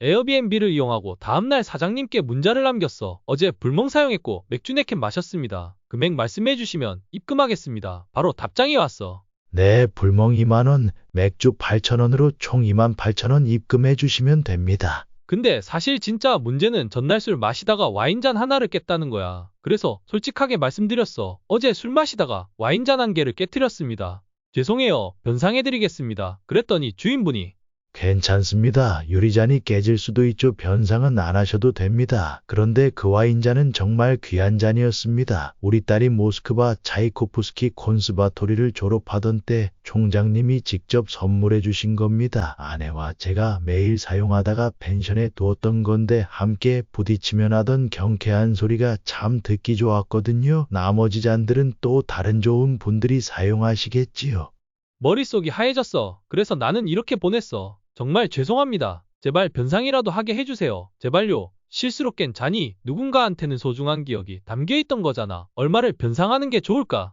에어비앤비를 이용하고 다음날 사장님께 문자를 남겼어. 어제 불멍 사용했고 맥주 네캔 마셨습니다. 금액 말씀해 주시면 입금하겠습니다. 바로 답장이 왔어. 네, 불멍 2만원, 맥주 8천원으로 총 2만 8천원 입금해 주시면 됩니다. 근데 사실 진짜 문제는 전날 술 마시다가 와인잔 하나를 깼다는 거야. 그래서 솔직하게 말씀드렸어. 어제 술 마시다가 와인잔 한 개를 깨뜨렸습니다. 죄송해요. 변상해드리겠습니다. 그랬더니 주인분이 괜찮습니다. 유리잔이 깨질 수도 있죠. 변상은 안 하셔도 됩니다. 그런데 그 와인잔은 정말 귀한 잔이었습니다. 우리 딸이 모스크바 차이코프스키 콘스바토리를 졸업하던 때 총장님이 직접 선물해 주신 겁니다. 아내와 제가 매일 사용하다가 펜션에 두었던 건데 함께 부딪히면 하던 경쾌한 소리가 참 듣기 좋았거든요. 나머지 잔들은 또 다른 좋은 분들이 사용하시겠지요. 머릿속이 하얘졌어. 그래서 나는 이렇게 보냈어. 정말 죄송합니다. 제발 변상이라도 하게 해주세요. 제발요. 실수로 깬 잔이 누군가한테는 소중한 기억이 담겨 있던 거잖아. 얼마를 변상하는 게 좋을까?